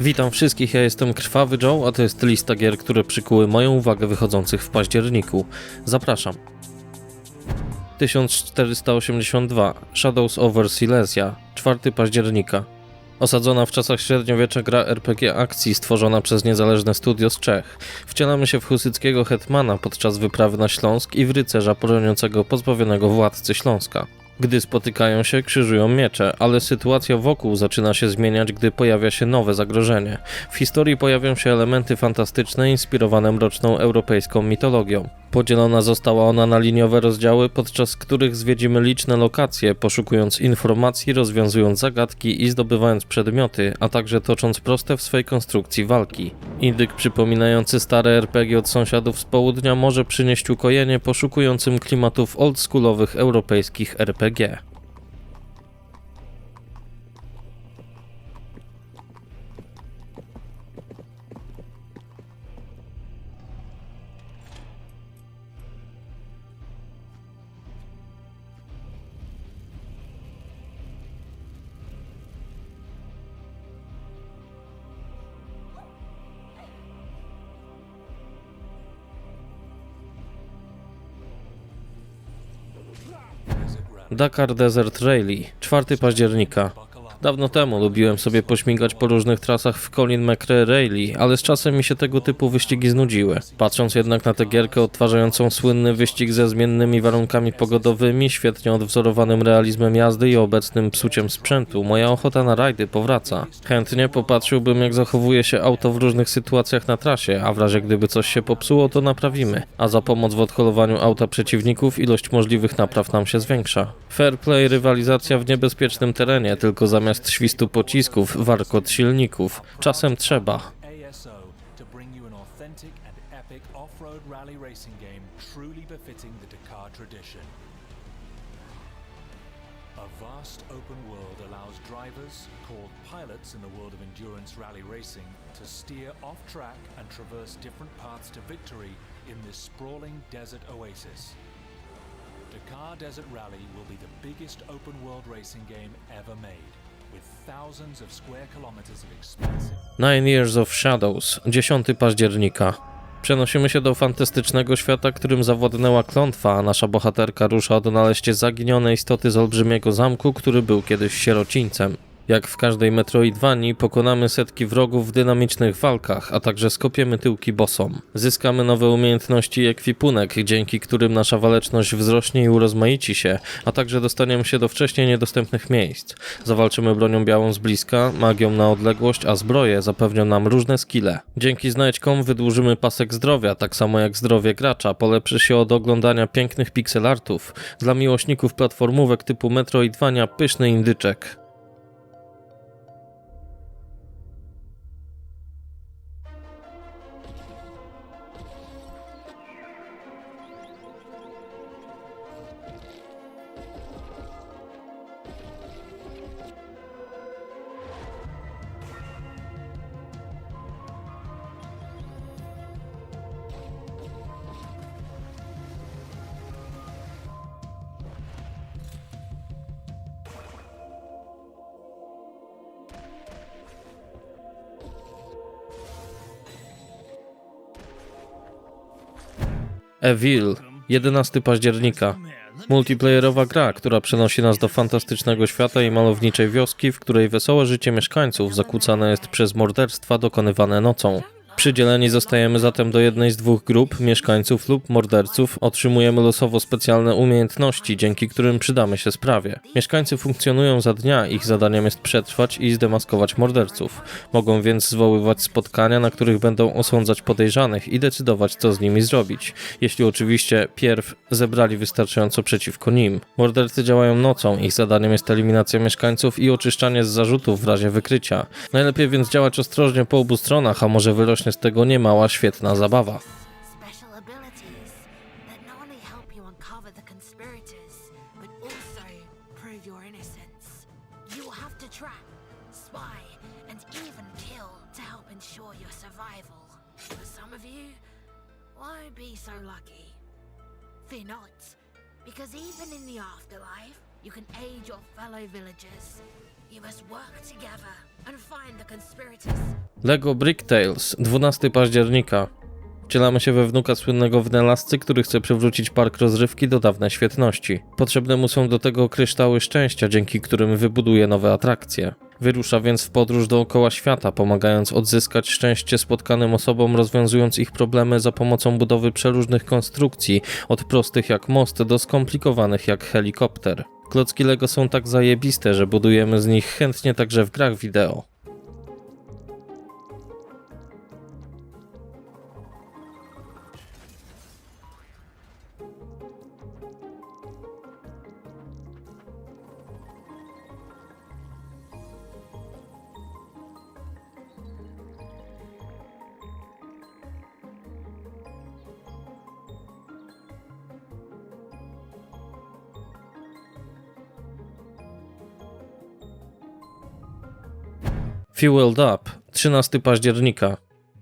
Witam wszystkich, ja jestem Krwawy Joe, a to jest lista gier, które przykuły moją uwagę wychodzących w październiku. Zapraszam. 1482 Shadows over Silesia 4 października Osadzona w czasach średniowiecza gra RPG akcji stworzona przez niezależne studio z Czech. Wcielamy się w husyckiego hetmana podczas wyprawy na Śląsk i w rycerza poroniącego pozbawionego władcy Śląska. Gdy spotykają się, krzyżują miecze, ale sytuacja wokół zaczyna się zmieniać, gdy pojawia się nowe zagrożenie. W historii pojawią się elementy fantastyczne inspirowane mroczną europejską mitologią. Podzielona została ona na liniowe rozdziały, podczas których zwiedzimy liczne lokacje, poszukując informacji, rozwiązując zagadki i zdobywając przedmioty, a także tocząc proste w swej konstrukcji walki. Indyk przypominający stare RPG od sąsiadów z południa może przynieść ukojenie poszukującym klimatów oldschoolowych europejskich RPG. Dakar Desert Rally, 4 października. Dawno temu lubiłem sobie pośmigać po różnych trasach w Colin McRae Rally, ale z czasem mi się tego typu wyścigi znudziły. Patrząc jednak na tę gierkę odtwarzającą słynny wyścig ze zmiennymi warunkami pogodowymi, świetnie odwzorowanym realizmem jazdy i obecnym psuciem sprzętu, moja ochota na rajdy powraca. Chętnie popatrzyłbym jak zachowuje się auto w różnych sytuacjach na trasie, a w razie gdyby coś się popsuło to naprawimy, a za pomoc w odholowaniu auta przeciwników ilość możliwych napraw nam się zwiększa. Fair play rywalizacja w niebezpiecznym terenie, tylko zamiast świstu pocisków warkot silników. Czasem trzeba. Endurance rally track oasis. Dakar Desert Rally will be the biggest open world racing game ever made, Nine Years of Shadows, 10 października. Przenosimy się do fantastycznego świata, którym zawładnęła klątwa, a nasza bohaterka rusza odnaleźć zaginione istoty z olbrzymiego zamku, który był kiedyś sierocińcem. Jak w każdej Metroidvanii pokonamy setki wrogów w dynamicznych walkach, a także skopiemy tyłki bossom. Zyskamy nowe umiejętności i ekwipunek, dzięki którym nasza waleczność wzrośnie i urozmaici się, a także dostaniemy się do wcześniej niedostępnych miejsc. Zawalczymy bronią białą z bliska, magią na odległość, a zbroje zapewnią nam różne skille. Dzięki znajdźkom wydłużymy pasek zdrowia, tak samo jak zdrowie gracza, polepszy się od oglądania pięknych pixelartów. Dla miłośników platformówek typu Metroidvania pyszny indyczek. Evil, 11 października. Multiplayerowa gra, która przenosi nas do fantastycznego świata i malowniczej wioski, w której wesołe życie mieszkańców zakłócane jest przez morderstwa dokonywane nocą. Przydzieleni zostajemy zatem do jednej z dwóch grup mieszkańców lub morderców. Otrzymujemy losowo specjalne umiejętności, dzięki którym przydamy się sprawie. Mieszkańcy funkcjonują za dnia, ich zadaniem jest przetrwać i zdemaskować morderców. Mogą więc zwoływać spotkania, na których będą osądzać podejrzanych i decydować, co z nimi zrobić. Jeśli oczywiście pierw zebrali wystarczająco przeciwko nim. Mordercy działają nocą, ich zadaniem jest eliminacja mieszkańców i oczyszczanie z zarzutów w razie wykrycia. Najlepiej więc działać ostrożnie po obu stronach, a może wyrośnie z tego niemała świetna zabawa. You must work together and find the conspirators. Lego Brick Tales, 12 października. Wcielamy się we wnuka słynnego wynalazcy, który chce przywrócić park rozrywki do dawnej świetności. Potrzebne mu są do tego kryształy szczęścia, dzięki którym wybuduje nowe atrakcje. Wyrusza więc w podróż dookoła świata, pomagając odzyskać szczęście spotkanym osobom, rozwiązując ich problemy za pomocą budowy przeróżnych konstrukcji, od prostych jak most do skomplikowanych jak helikopter. Klocki Lego są tak zajebiste, że budujemy z nich chętnie także w grach wideo. Fueled Up, 13 października.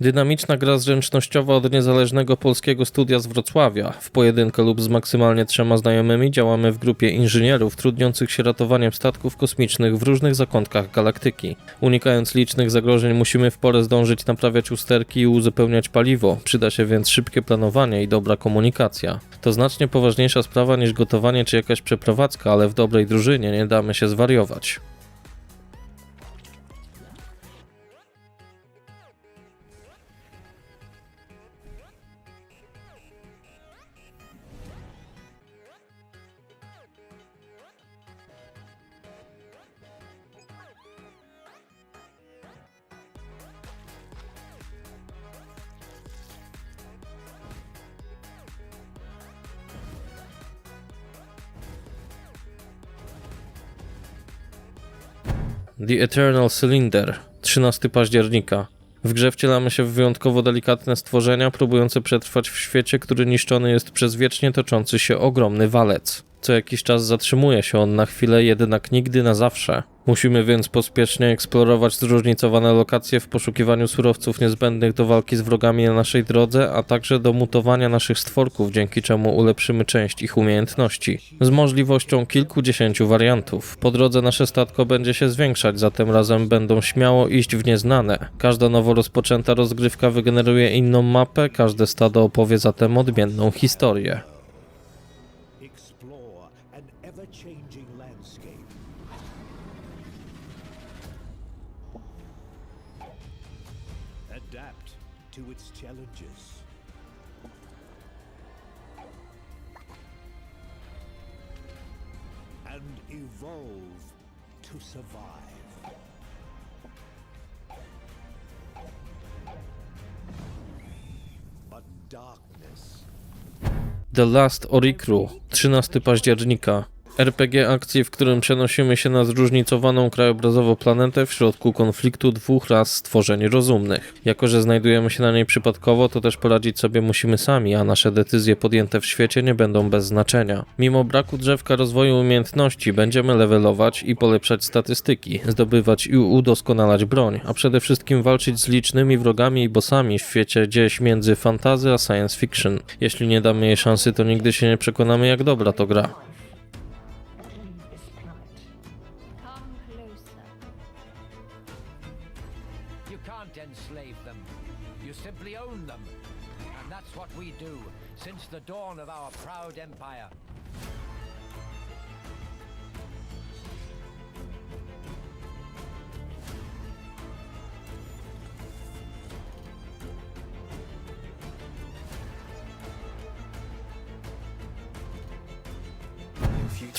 Dynamiczna gra zręcznościowa od niezależnego polskiego studia z Wrocławia. W pojedynkę lub z maksymalnie trzema znajomymi działamy w grupie inżynierów trudniących się ratowaniem statków kosmicznych w różnych zakątkach galaktyki. Unikając licznych zagrożeń musimy w porę zdążyć naprawiać usterki i uzupełniać paliwo. Przyda się więc szybkie planowanie i dobra komunikacja. To znacznie poważniejsza sprawa niż gotowanie czy jakaś przeprowadzka, ale w dobrej drużynie nie damy się zwariować. The Eternal Cylinder, 13 października. W grze wcielamy się w wyjątkowo delikatne stworzenia, próbujące przetrwać w świecie, który niszczony jest przez wiecznie toczący się ogromny walec. Co jakiś czas zatrzymuje się on na chwilę, jednak nigdy na zawsze. Musimy więc pospiesznie eksplorować zróżnicowane lokacje w poszukiwaniu surowców niezbędnych do walki z wrogami na naszej drodze, a także do mutowania naszych stworków, dzięki czemu ulepszymy część ich umiejętności. Z możliwością kilkudziesięciu wariantów. Po drodze nasze statko będzie się zwiększać, zatem razem będą śmiało iść w nieznane. Każda nowo rozpoczęta rozgrywka wygeneruje inną mapę, każde stado opowie zatem odmienną historię. To survive. The Last Oricru, 13 października. RPG akcji, w którym przenosimy się na zróżnicowaną krajobrazowo planetę w środku konfliktu dwóch ras stworzeń rozumnych. Jako, że znajdujemy się na niej przypadkowo, to też poradzić sobie musimy sami, a nasze decyzje podjęte w świecie nie będą bez znaczenia. Mimo braku drzewka rozwoju umiejętności, będziemy levelować i polepszać statystyki, zdobywać i udoskonalać broń, a przede wszystkim walczyć z licznymi wrogami i bossami w świecie gdzieś między fantazy a science fiction. Jeśli nie damy jej szansy, to nigdy się nie przekonamy, jak dobra to gra. You simply own them. And that's what we do since the dawn of our proud empire.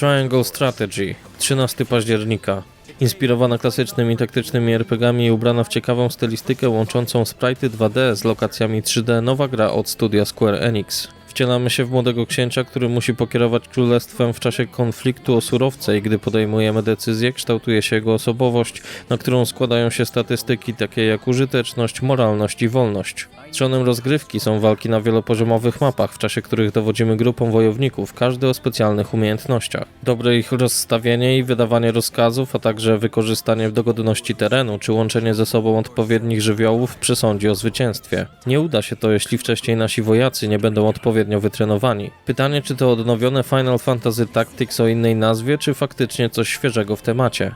Triangle Strategy, 13 października. Inspirowana klasycznymi taktycznymi RPGami i ubrana w ciekawą stylistykę łączącą sprite'y 2D z lokacjami 3D, nowa gra od studia Square Enix. Wcielamy się w młodego księcia, który musi pokierować królestwem w czasie konfliktu o surowce i gdy podejmujemy decyzje, kształtuje się jego osobowość, na którą składają się statystyki takie jak użyteczność, moralność i wolność. Trzonem rozgrywki są walki na wielopoziomowych mapach, w czasie których dowodzimy grupą wojowników, każdy o specjalnych umiejętnościach. Dobre ich rozstawienie i wydawanie rozkazów, a także wykorzystanie dogodności terenu, czy łączenie ze sobą odpowiednich żywiołów przesądzi o zwycięstwie. Nie uda się to, jeśli wcześniej nasi wojacy nie będą odpowiednio wytrenowani. Pytanie, czy to odnowione Final Fantasy Tactics o innej nazwie, czy faktycznie coś świeżego w temacie.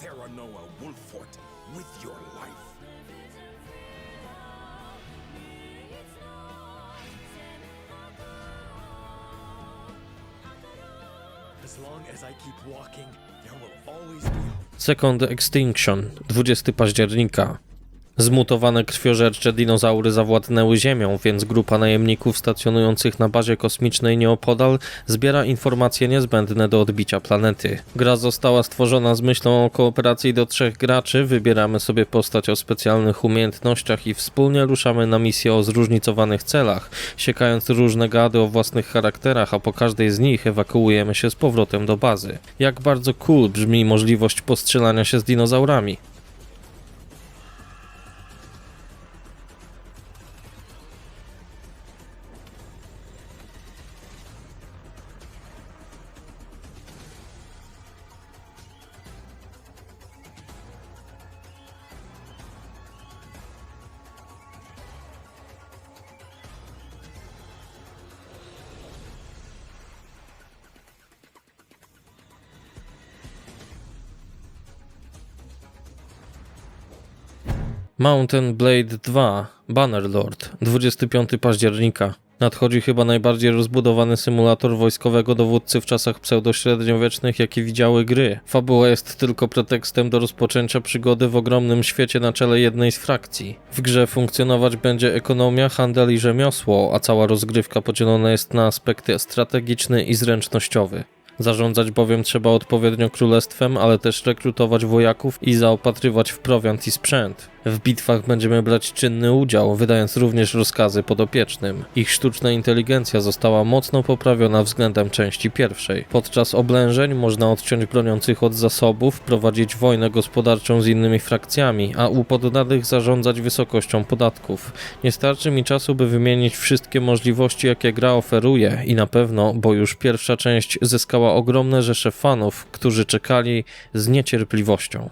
Sarah Noah Wolfort with your life. Second Extinction, 20 października. Zmutowane krwiożercze dinozaury zawładnęły Ziemią, więc grupa najemników stacjonujących na bazie kosmicznej nieopodal zbiera informacje niezbędne do odbicia planety. Gra została stworzona z myślą o kooperacji do trzech graczy, wybieramy sobie postać o specjalnych umiejętnościach i wspólnie ruszamy na misję o zróżnicowanych celach, siekając różne gady o własnych charakterach, a po każdej z nich ewakuujemy się z powrotem do bazy. Jak bardzo cool brzmi możliwość postrzelania się z dinozaurami. Mountain Blade 2 Bannerlord 25 października. Nadchodzi chyba najbardziej rozbudowany symulator wojskowego dowódcy w czasach pseudośredniowiecznych, jakie widziały gry. Fabuła jest tylko pretekstem do rozpoczęcia przygody w ogromnym świecie na czele jednej z frakcji. W grze funkcjonować będzie ekonomia, handel i rzemiosło, a cała rozgrywka podzielona jest na aspekty strategiczny i zręcznościowy. Zarządzać bowiem trzeba odpowiednio królestwem, ale też rekrutować wojaków i zaopatrywać w prowiant i sprzęt. W bitwach będziemy brać czynny udział, wydając również rozkazy podopiecznym. Ich sztuczna inteligencja została mocno poprawiona względem części pierwszej. Podczas oblężeń można odciąć broniących od zasobów, prowadzić wojnę gospodarczą z innymi frakcjami, a u poddanych zarządzać wysokością podatków. Nie starczy mi czasu, by wymienić wszystkie możliwości, jakie gra oferuje i na pewno, bo już pierwsza część zyskała ogromne rzesze fanów, którzy czekali z niecierpliwością.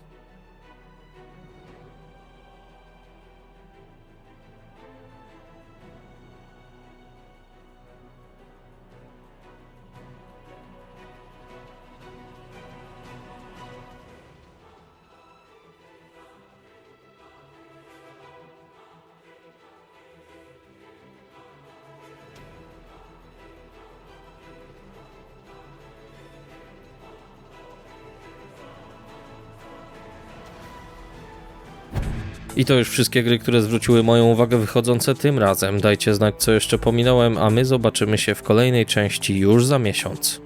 I to już wszystkie gry, które zwróciły moją uwagę wychodzące tym razem. Dajcie znać, co jeszcze pominąłem, a my zobaczymy się w kolejnej części już za miesiąc.